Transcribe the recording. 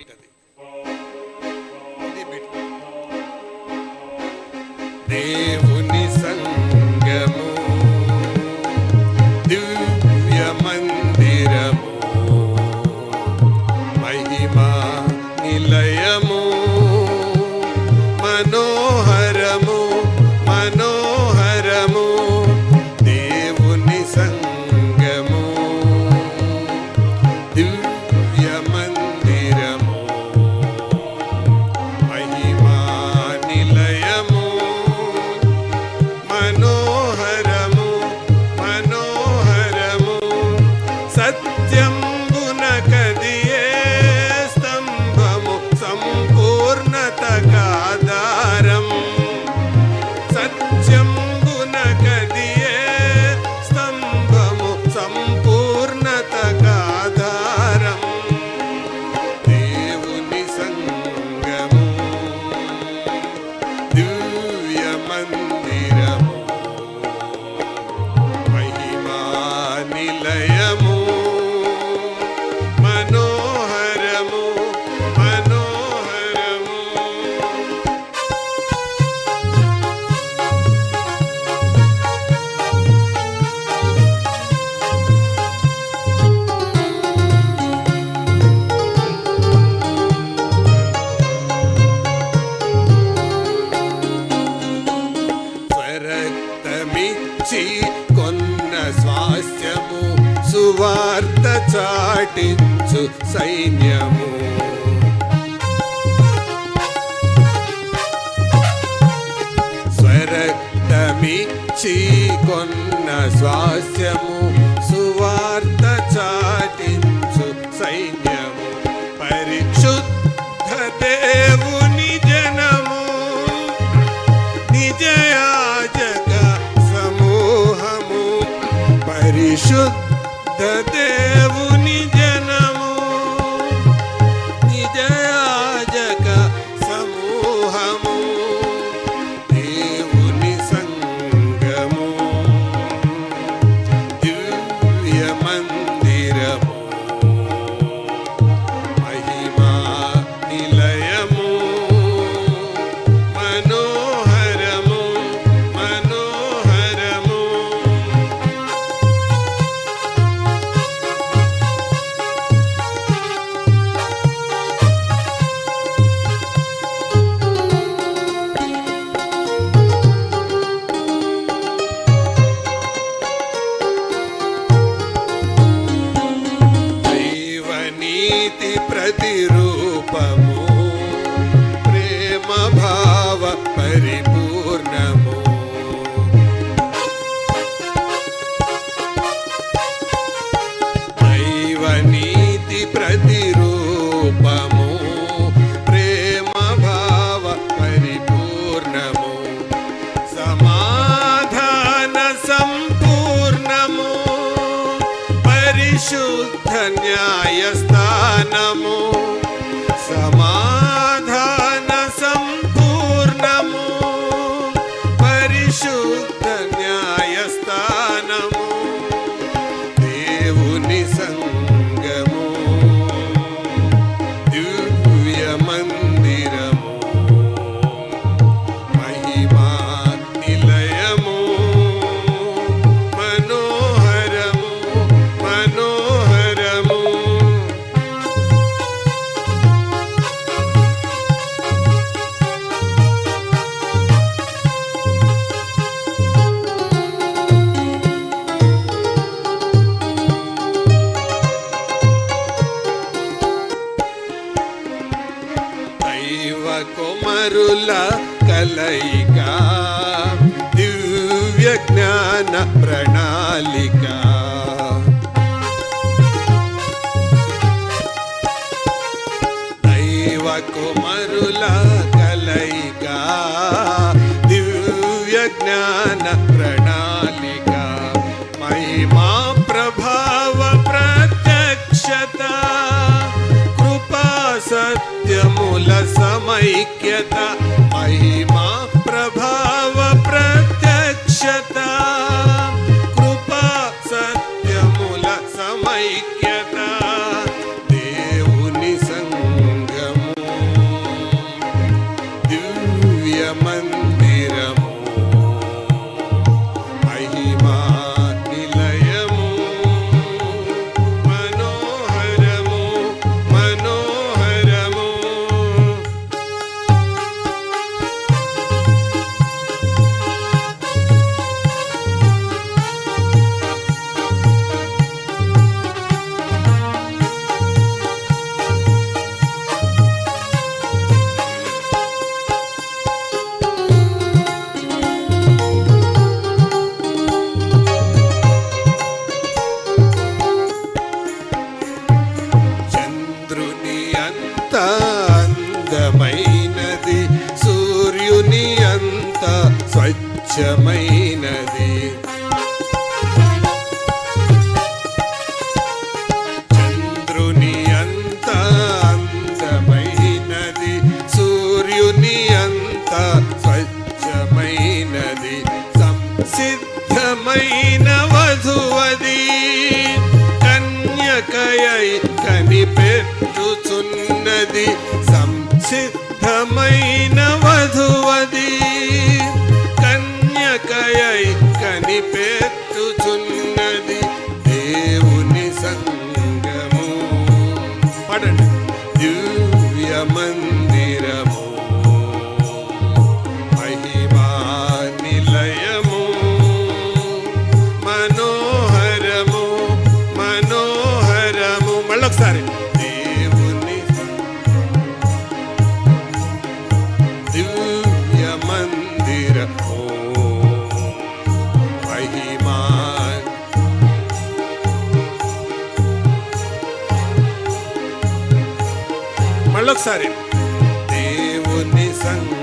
Beat అది ఇది beat దేవుని సంగము దివ్య మందిరము మహిమా నిలయము మనో చాటించు సైన్యము. స్వరక్తమిచ్చి కొన్న స్వాస్యము సువార్త చాటించు సైన్యము. పరిశుద్ధ దేవుని జనము నిజయాజక సమూహము. పరిశుద్ధ న్యాయస్థానము. కుమరుల కలయిక దివ్య జ్ఞాన ప్రణాళిక. ఐక్యత అంత అందమైనది. సూర్యుని అంత స్వచ్ఛమైనది. చంద్రుని అంత అందమైనది. సూర్యుని అంత స్వచ్ఛమైనది. సంసిద్ధమైన వధువది. కన్యకయై వధువది సంసిద్ధమైన వధువది. కన్యకయై కనిపెట్టుచున్నది దేవుని సంగము. పడండి. దివ్య మందిరము మహిమా నిలయము మనోహరము మనోహరము. మళ్ళొకసారి. ఒకసారి. దేవుని సంగ